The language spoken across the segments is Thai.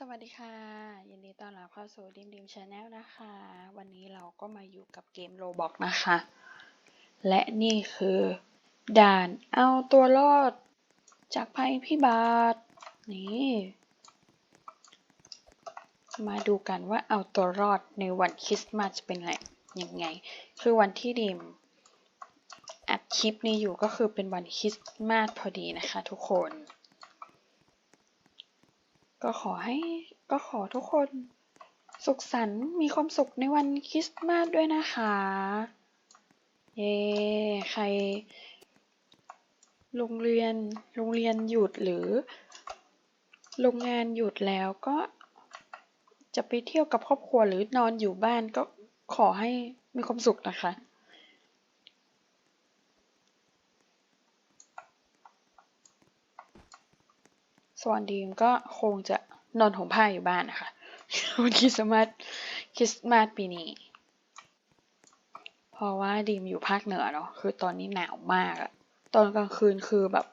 สวัสดีค่ะ ยินดีต้อนรับเข้าสู่ดิมดิมชาแนลนะคะ วันนี้เราก็มาอยู่กับเกมโรบอกนะคะ และนี่คือ ด่านเอาตัวรอด จากภัยพิบัตินี่ มาดูกันว่าเอาตัวรอดในวันคริสต์มาสจะเป็นไงยังไง คือวันที่ดิมอัดคลิปนี้อยู่ก็คือเป็นวันคริสต์มาสพอดีนะคะทุกคน ก็ขอให้ก็ขอทุกคนสุขสันต์มีความสุขในวันคริสต์มาสด้วยนะคะ เย้ใคร โรงเรียนโรงเรียนหยุดหรือ โรงงานหยุดแล้วก็จะไปเที่ยวกับครอบครัวหรือนอนอยู่บ้านก็ขอให้มีความสุขนะคะ ส่วนดีมก็คงจะนอนห่มผ้าอยู่บ้านนะคะวันคริสต์มาสคริสต์มาสปีนี้ เพราะว่าดีมอยู่ภาคเหนือเนาะคือตอนนี้หนาวมากอะตอนกลางคืนคือแบบ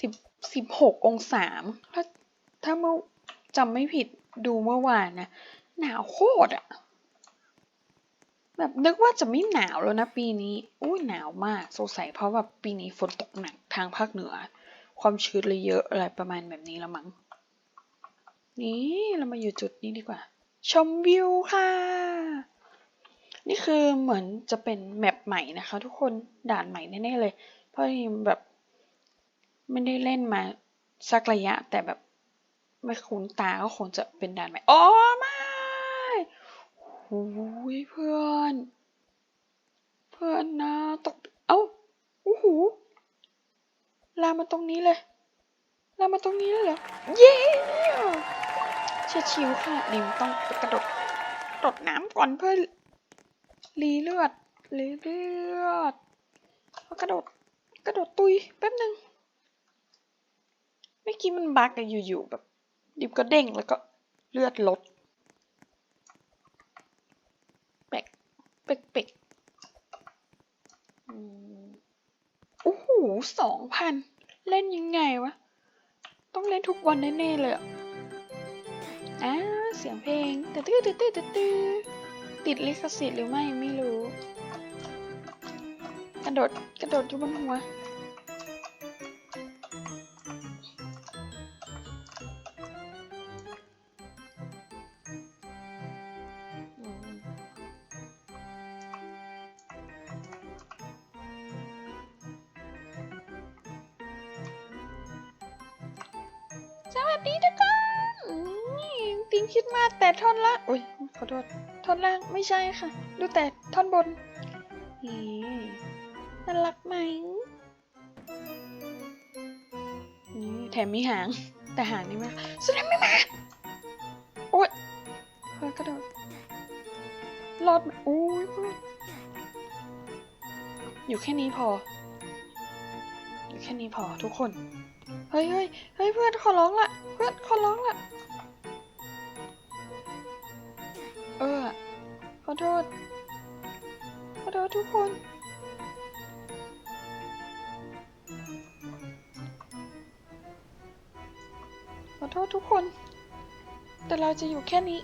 สิบสิบหกองศาถ้าถ้าเมื่อจำไม่ผิดดูเมื่อวานนะหนาวโคตรอะแบบนึกว่าจะไม่หนาวแล้วนะปีนี้ อุ้ยหนาวมาก สงสัยเพราะว่าปีนี้ฝนตกหนักทางภาคเหนือ ความชื้นเลยเยอะอะไรประมาณแบบนี้ละมั้ง นี่เรามาอยู่จุดนี้ดีกว่า ชมวิวค่ะ นี่คือเหมือนจะเป็นแมปใหม่นะคะ ทุกคนด่านใหม่แน่ๆเลย เพราะทีมแบบไม่ได้เล่นมาสักระยะแต่แบบไม่คุ้นตาก็คงจะเป็นด่านใหม่อ๋อไม่โอ้ยเพื่อน เพื่อนนะตก เอ้าโอ้โห ลามาตรงนี้เลย ลามาตรงนี้เลยเหรอ เย้เชียชิวค่ะดิมต้องกระโดดกระโดดน้ำก่อนเพื่อรีเลือดรีเลือดกระโดดกระโดดตุยแป๊บหนึ่งเมื่อกี้มันบักอะอยู่ๆแบบดิมก็เด้งแล้วก็เลือดลดเป๊กเป๊กเป๊กโอ้โหสองพัน เล่นยังไงวะ ต้องเล่นทุกวันแน่ๆเลยอะอ่าเสียงเพลงตื้อตื้อตื้อตื้อตื้อติดลิขสิทธิ์หรือไม่ไม่รู้ กระโดดกระโดดอยู่บนหัว อนล่างอุ้ยขอโทษท่อนล่างไม่ใช่ค่ะ ดูแต่ท่อนบนนี่น่ารักไหมนี่แถมมีหาง แต่หางนี่ม่สุดท้ายไม่มาโอ๊ยเพื่อนกระโดดรอดโอ้ยเพื่อนอยู่แค่นี้พอ อยู่แค่นี้พอทุกคน เฮ้ยเฮ้ยเฮ้ยเพื่อนขอร้องละเพื่อนขอร้องละ โทษ ขอโทษทุกคน ขอโทษทุกคน แต่เราจะอยู่แค่นี้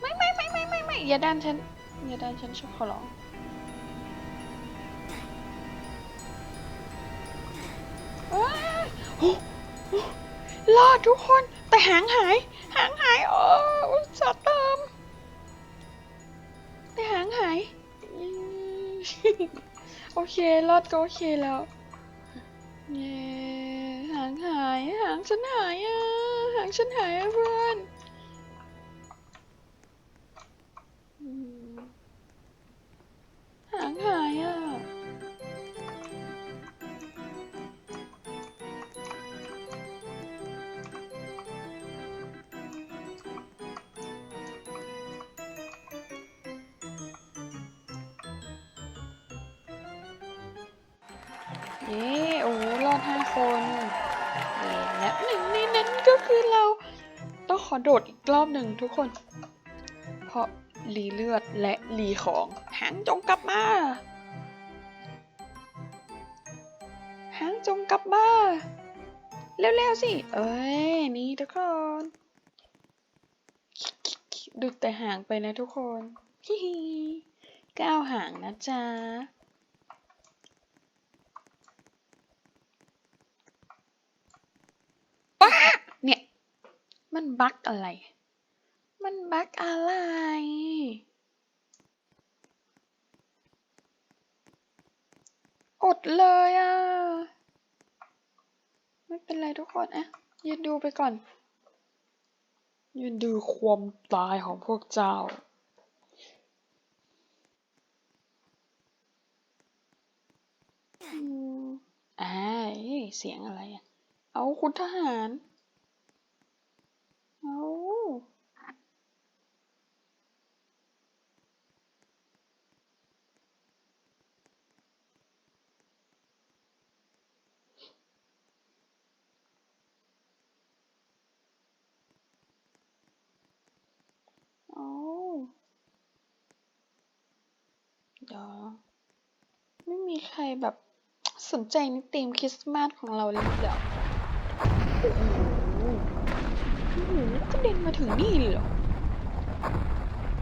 ไม่ไม่ไม่ไม่ไม่ไม่อย่าดันฉัน อย่าดันฉันชอบขอร้องว้าโอ้ รอดทุกคน แต่หางหาย หางหายโอ้อุตส่าห์เติม แต่หางหาย โอเค รอดก็โอเคแล้วเย้หางหาย หางฉันหายอะ หางฉันหายอะเพื่อนหางหายอะ เย้โอ้รอดห้าคนเย้และหนึ่งในนั้นก็คือเรา ต้องขอโดดอีกรอบหนึ่งทุกคน เพราะรีเลือดและรีของหางจงกลับมาหางจงกลับบ้าเร็วๆสิ เอ้ย นี่ทุกคนดูแต่หางไปนะทุกคนฮิฮิก้าวหางนะจ๊ะ ว้าเนี่ย มันบั๊กอะไร มันบั๊กอะไร อดเลยอะ ไม่เป็นไรทุกคนอะยืนดูไปก่อน ยืนดูความตายของพวกเจ้าอ่าเอ้ยเสียงอะไรอะ เอาคุณทหาร เอาเอา เดี๋ยวไม่มีใครแบบสนใจในธีมคริสต์มาสของเราเลยเหรอโอ้โหโอ้โหกระเด็นมาถึงนี่เลยเหรอ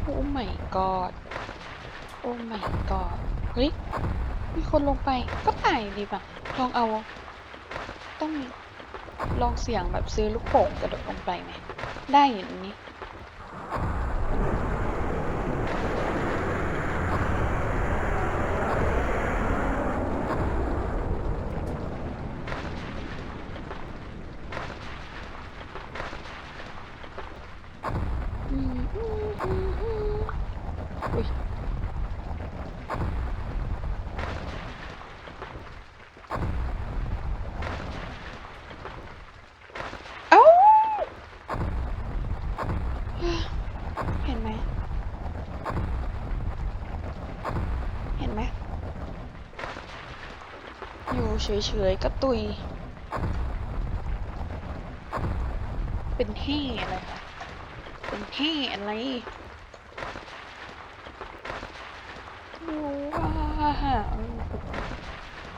โอ้ my god โอ้ my god เฮ้ย มีคนลงไปก็ตายดีป่ะ ลองเอา ต้องมีลองเสี่ยงแบบซื้อลูกโป่งกระโดดลงไปไหม ได้อย่างนี้ อืมอืมอืมอืมอุ้ยเอ้า เห็น ไหม เห็นไหม อยู่เฉยๆก็ตุย เป็นแห่อะไรคะเป็นแห่อะไรดูว่า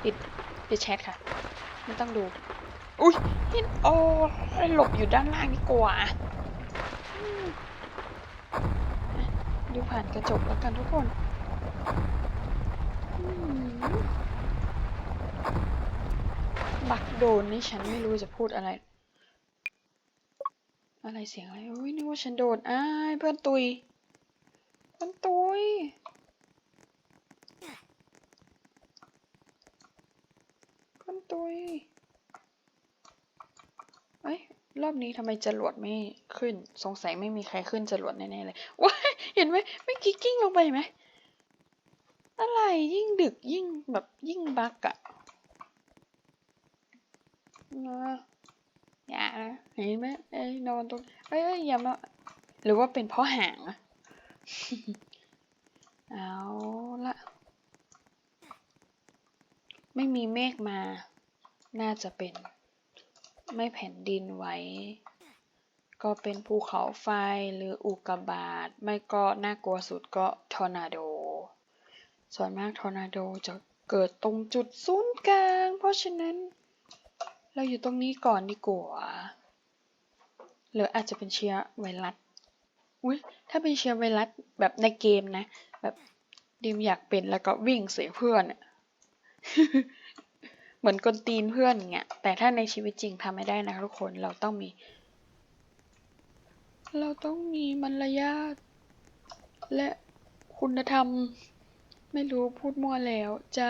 ปิดปิดแชทค่ะ ไม่ต้องดู อุ้ยเห็นโอ้หลบอยู่ด้านล่างดีกว่าอืมอะ ดูผ่านกระจกแล้วกันทุกคนบักโดนนี่ฉันไม่รู้จะพูดอะไร อะไรเสียงอะไรอุ้ยนึกว่าฉันโดนอ้ายเพื่อนตุยเพื่อนตุยเพื่อนตุยเอ้ย รอบนี้ทำไมจรวดไม่ขึ้น สงสัยไม่มีใครขึ้นจรวดแน่ๆเลยว้ายเห็นไหมไม่กี้กิ้งลงไปไหมอะไรยิ่งดึกยิ่งแบบยิ่งบักอะนะอย่านะเห็นไหมเอ้นอนตรงเอ้ยอ้ยอย่ามาหรือว่าเป็นเพราะห่างอะเอาละไม่มีเมฆมา น่าจะเป็น ไม่แผ่นดินไหว ก็เป็นภูเขาไฟหรืออุกกาบาต ไม่ก็น่ากลัวสุดก็ทอร์นาโด ส่วนมากทอร์นาโดจะเกิดตรงจุดศูนย์กลาง เพราะฉะนั้น เราอยู่ตรงนี้ก่อนดีกว่า หรืออาจจะเป็นเชื้อไวรัส อุ้ยถ้าเป็นเชื้อไวรัสแบบในเกมนะ แบบดิมอยากเป็นแล้วก็วิ่งเสียเพื่อนอะ เหมือนกลตีนเพื่อนอย่างเงี้ย แต่ถ้าในชีวิตจริงทำไม่ได้นะทุกคน เราต้องมี เราต้องมีมารยาทและคุณธรรม ไม่รู้พูดมั่วแล้ว จะ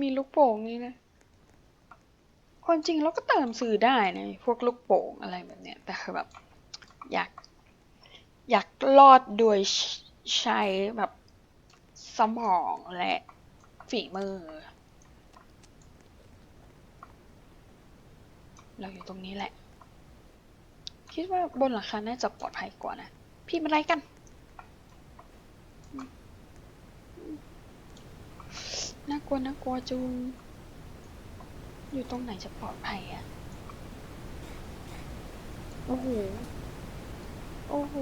มีลูกโป่งนี่นะความจริงเราก็เติมสื่อได้นะพวกลูกโป่งอะไรแบบเนี้ย แต่คือแบบอยาก อยากรอดโดยใช้แบบสมองและฝีมือ เราอยู่ตรงนี้แหละ คิดว่าบนหลังคาน่าจะปลอดภัยกว่านะ พี่มาไรกันอืมอืมน่ากลัวน่ากลัวจุงอยู่ตรงไหนจะปลอดภัยอะโอ้โห โอ้โห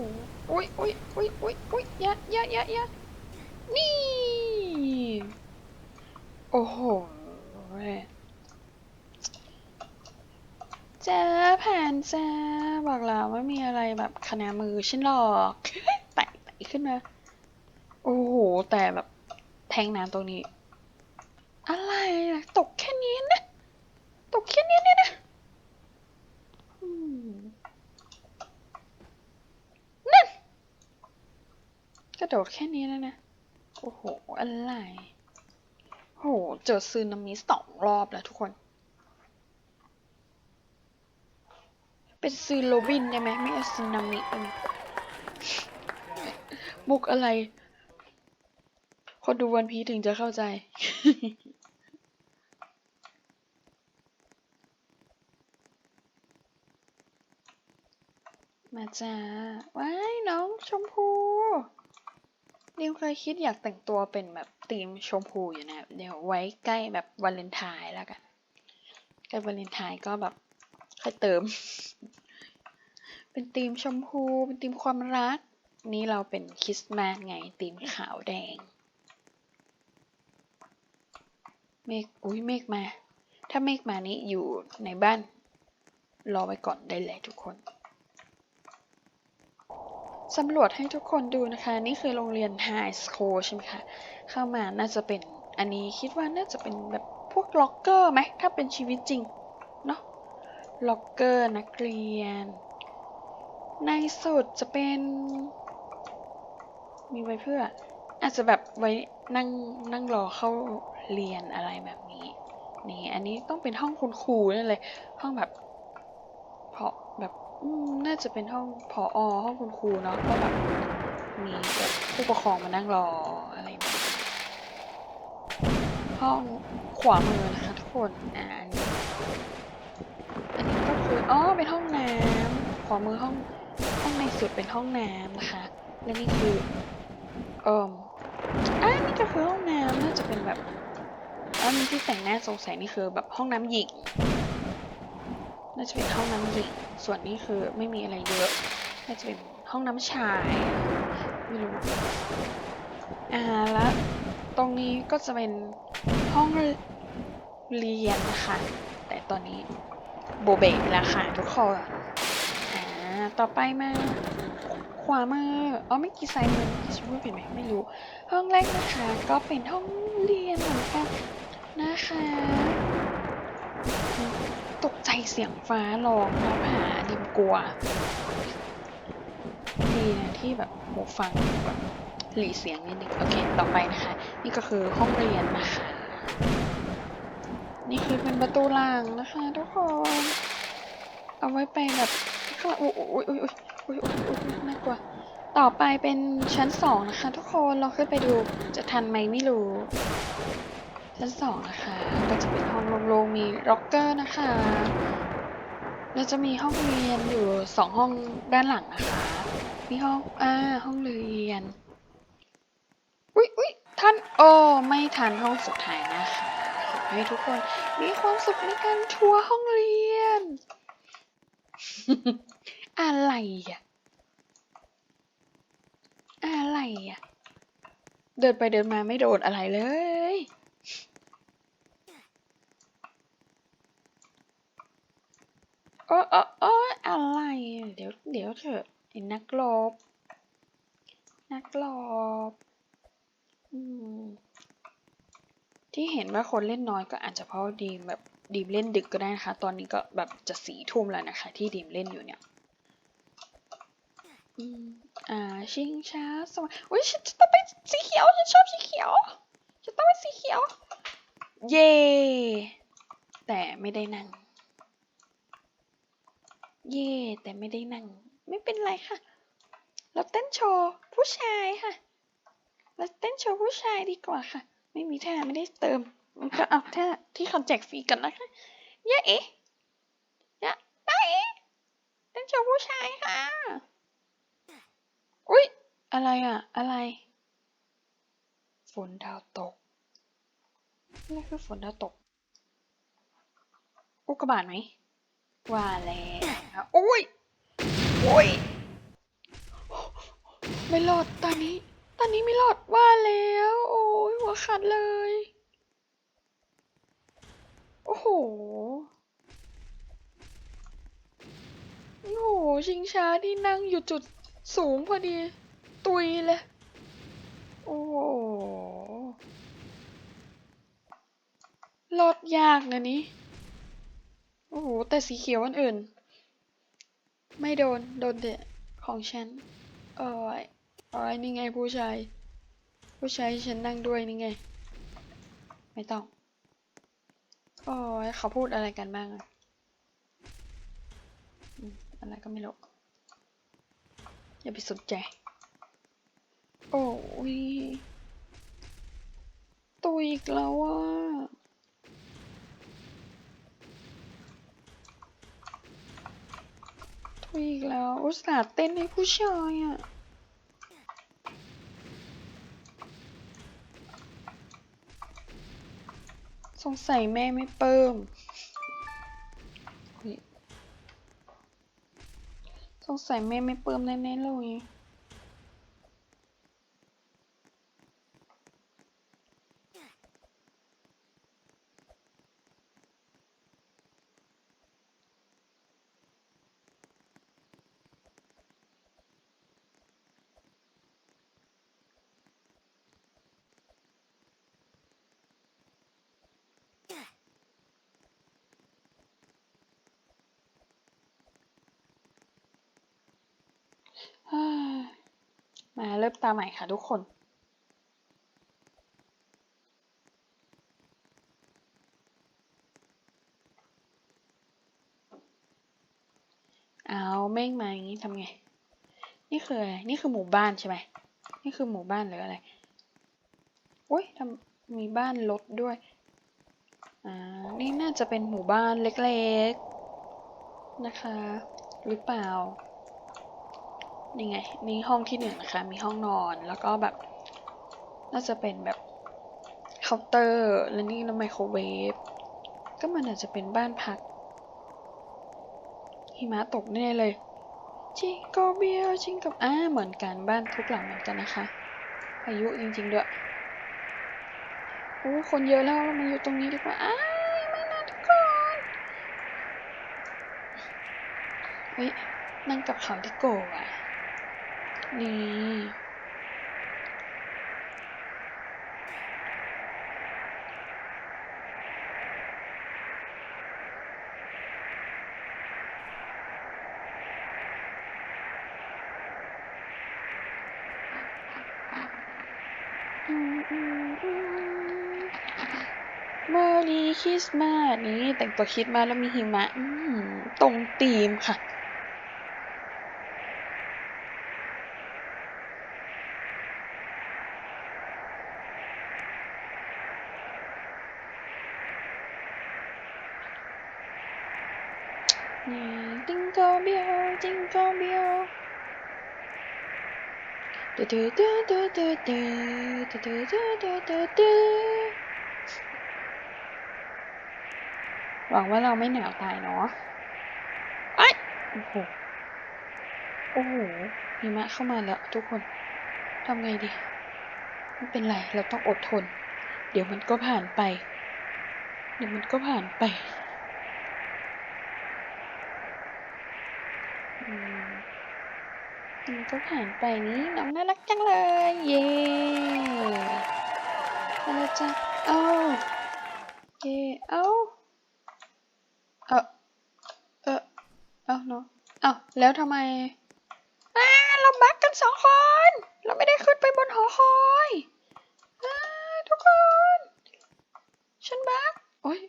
อุ้ยอุ้ยอุ้ยอุ้ยอุ้ยอยะอยะอยะอยะนี่ โอ้โห จ้าผ่านจ้าบอกแล้วว่ามีอะไรแบบคณะมือฉันหรอกแตะแตะขึ้นมาโอ้โห แต่แบบแทงน้ำตรงนี้ อะไรอะตกแค่นี้นะ ตกแค่นี้เนี่ยนะนั่นกระโดดแค่นี้แล้วนะ โอ้โห อะไรโอ้โหเจอซึนามิสองรอบแล้วทุกคน เป็นซีโรบินได้ไหมไม่เอาซึนามิได้ไหมมุกอะไร คนดูวันพีถึงจะเข้าใจ มาจ้าว้ายน้องชมพูนิวเคยคิดอยากแต่งตัวเป็นแบบธีมชมพูอยู่นะ เดี๋ยวไว้ใกล้แบบวาเลนไทน์แล้วกันใกล้วาเลนไทน์ก็แบบ ค่อยเติม เป็นธีมชมพู เป็นธีมความรัก นี่เราเป็นคริสต์มาสไงธีมขาวแดง เมฆอุ้ยเมฆมา ถ้าเมฆมานี่อยู่ในบ้าน รอไว้ก่อนได้เลยทุกคนสำรวจให้ทุกคนดูนะคะ นี่คือโรงเรียนไฮสคูลใช่ไหมคะ เข้ามาน่าจะเป็นอันนี้คิดว่าน่าจะเป็นแบบพวกล็อกเกอร์ไหม ถ้าเป็นชีวิตจริง ล็อกเกอร์นักเรียน ในสุดจะเป็น มีไว้เพื่อ อาจจะแบบไว้นั่งนั่งรอเข้าเรียนอะไรแบบนี้ นี่ อันนี้ต้องเป็นห้องคุณครูนั่นเลย ห้องแบบเพาะแบบน่าจะเป็นห้องพออห้องคุณครูเนาะก็แบบมีแบบผู้ปกครองมานั่งรออะไรแบบห้องขวามือนะคะทุกคนอ่าอันนี้ คืออ๋อเป็นห้องน้ำขวามือห้องห้องในสุดเป็นห้องน้ำนะคะ และนี่คือเอ่มอ่านี่ก็คือห้องน้ำน่าจะเป็นแบบอันนี้ที่แต่งหน้าสงสัยนี่คือแบบห้องน้ำหญิงน่าจะเป็นห้องน้ำหญิงส่วนนี้คือไม่มีอะไรเยอะน่าจะเป็นห้องน้ำชายไม่รู้อ่าแล้วตรงนี้ก็จะเป็นห้องเรียนนะคะ แต่ตอนนี้ โบเบะไปแล้วค่ะทุกคนอ่าต่อไปมาขวามืออ๋อไม่กี่ไซน์มือจะพูดผิดไหมไม่รู้ ห้องแรกนะคะก็เป็นห้องเรียนเหมือนกันนะคะ ตกใจเสียงฟ้าร้องแล้วหาดิมกลัว ดีนะที่แบบหูฟังแบบหลีเสียงนิดนึงโอเค ต่อไปนะคะ นี่ก็คือห้องเรียนนะคะ ประตูหลังนะคะทุกคน เอาไว้ไปแบบข้างหลังโอ้ยโอ้ยโอ้ยโอ้ยโอ้ยอ้ยโอ้ยน่ากลัว ต่อไปเป็นชั้นสองนะคะ ทุกคนเราขึ้นไปดูจะทันไหมไม่รู้ ชั้นสองนะคะก็จะเป็นห้องโล่งๆมีล็อกเกอร์นะคะแล้วจะมีห้องเรียนอยู่สองห้องด้านหลังนะคะ มีห้องอ่าห้องเรียน อุ๊ยอุ๊ยท่านโอ้ไม่ทันห้องสุดท้ายนะคะ ให้ทุกคน มีความสุขในการทัวร์ห้องเรียน อะไรอะ อะไรอะ เดินไปเดินมาไม่โดนอะไรเลย โอ้โอ้โอ้อะไรอะเดี๋ยวเดี๋ยวเถอะไอ้นักรบนักรบอืม ที่เห็นว่าคนเล่นน้อยก็อาจจะเพราะดีมแบบดีมเล่นดึกก็ได้นะคะ ตอนนี้ก็แบบจะสี่ทุ่มแล้วนะคะ ที่ดีมเล่นอยู่เนี่ยอ่าชิงช้าสวรรค์อุ้ยฉันจะต้องไปสีเขียวฉันชอบสีเขียวฉันต้องไปสีเขียว เย่แต่ไม่ได้นั่ง เย่แต่ไม่ได้นั่ง ไม่เป็นไรค่ะ เราเต้นโชว์ผู้ชายค่ะ เราเต้นโชว์ผู้ชายดีกว่าค่ะ ไม่มีแท่ไม่ได้เติม มันก็เอาแท่ที่เขาแจกฟรีกันนะคะย่เอ๊ะยะได้เอ๊ะเต้นโชว์ผู้ชายค่ะ อุ๊ย อะไรอะ อะไร ฝนดาวตก นี่คือฝนดาวตก อุกกาบาตไหม ว่าแล้วโอ้ยโอ้ยไม่รอดตอนนี้ ตอนนี้ไม่รอดว่าแล้ว ตัวขาดเลย โอ้โห โอ้โห ชิงช้าที่นั่งอยู่จุดสูงพอดี ตุยเลย โอ้โหรอดยากนะนี่โอ้โห แต่สีเขียวอันอื่น ไม่โดน โดนแต่ของฉันโอ้ยโอ้ยนี่ไงผู้ชาย ผู้ชายฉันนั่งด้วยนี่ไง ไม่ต้อง โอ้ยเขาพูดอะไรกันบ้างอะอืมอะไรก็ไม่รู้อย่าไปสนใจ โอ้ยตัวอีกแล้วอะตัวอีกแล้วอุตส่าห์เต้นให้ผู้ชายอะ สงสัยแม่ไม่เปิ่มสงสัยแม่ไม่เปิ่มแน่ๆเลย มาเริ่มตาใหม่ค่ะทุกคนเอาเม่งมาอย่างนี้ทำไง นี่คืออะไร นี่คือหมู่บ้านใช่ไหม นี่คือหมู่บ้านหรืออะไรโอ้ยทำมีบ้านรถด้วย อ่า นี่น่าจะเป็นหมู่บ้านเล็กๆ นะคะ หรือเปล่า นี่ไงนี่ห้องที่หนึ่งนะคะ มีห้องนอน แล้วก็แบบ น่าจะเป็นแบบเคาน์เตอร์ และนี่แล้วไมโครเวฟ ก็มันอาจจะเป็นบ้านพัก หิมะตกแน่เลย จิงโกเบียวจิงกับอ่าเหมือนกันบ้านทุกหลังเหมือนกันนะคะพายุจริงๆด้วยโอ้คนเยอะแล้วเรามาอยู่ตรงนี้ดีกว่า อ้ายไม่นะทุกคน เฮ้ยนั่งกับเขาที่โกะอะ นี่อืมอืมอรี่คริสต์มาสนี่แต่งตัวคริสต์มาสแล้วมีหิมะมตรงธีมค่ะ นี่จิงโกเบียวจิงโกเบียวดูดูดูดูดูดูดูดูดูดูดูดูหวังว่าเราไม่หนาวตายเนาะไอ้โอ้โห โอ้โหหิมะเข้ามาแล้วทุกคนทำไงดี ไม่เป็นไร เราต้องอดทน เดี๋ยวมันก็ผ่านไป เดี๋ยวมันก็ผ่านไปอื มมันก็ผ่านไปนี้น้องน่ารักจังเลย เย้มาแล้วจ้ะเอ้าเย้เอ้าเออเออเอ้าเนาะเอ้าแล้วทำไมอ้าเราบักกันสองคน เราไม่ได้ขึ้นไปบนหอคอยอ้าทุกคน ฉันบักโอ้ย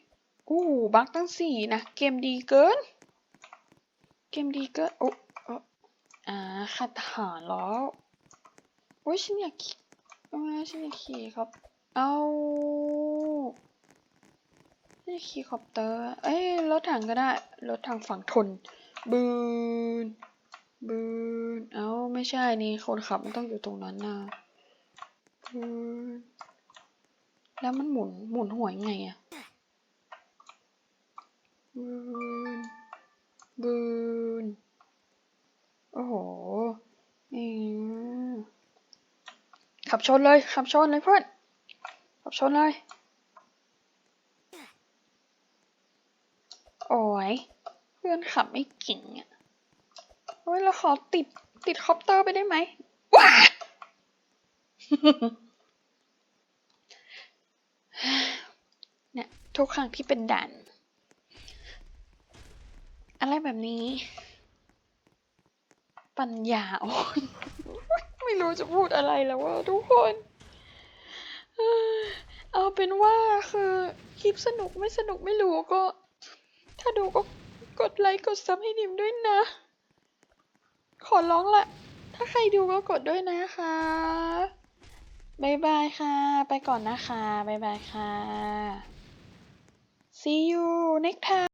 อู้บักตั้งสี่นะ เกมดีเกิน เกมดีกินโอ้โอ้อ่าขัดทหารแล้วโอ้ยฉันอยากขี่อ่าฉันอยากขี่ครับ เอาฉันอยากขี่คอปเตอร์ เอ้ยรถถังก็ได้ รถถังฝั่งทน บืน บืน เอ้าไม่ใช่นี่คนขับมันต้องอยู่ตรงนั้นนะบืน แล้วมันหมุนหมุนหัวยังไงอะบืน บืนโอ้โหอืมขับชนเลย ขับชนเลยเพื่อน ขับชนเลย โอ้ย เพื่อนขับไม่เก่งอะโอ้ยเราขอติด ติดคอปเตอร์ไปได้ไหมว้าเนี่ยทุกครั้งที่เป็นด่าน อะไรแบบนี้ ปัญญาอ่อนไม่รู้จะพูดอะไรแล้วว่าทุกคนเอ้อเอาเป็นว่าคือคลิปสนุกไม่สนุกไม่รู้ก็ ถ้าดูก็กดไลค์กดซับให้นิมด้วยนะ ขอร้องละ ถ้าใครดูก็กดด้วยนะคะบายบายค่ะ ไปก่อนนะคะบายบายค่ะ see you next time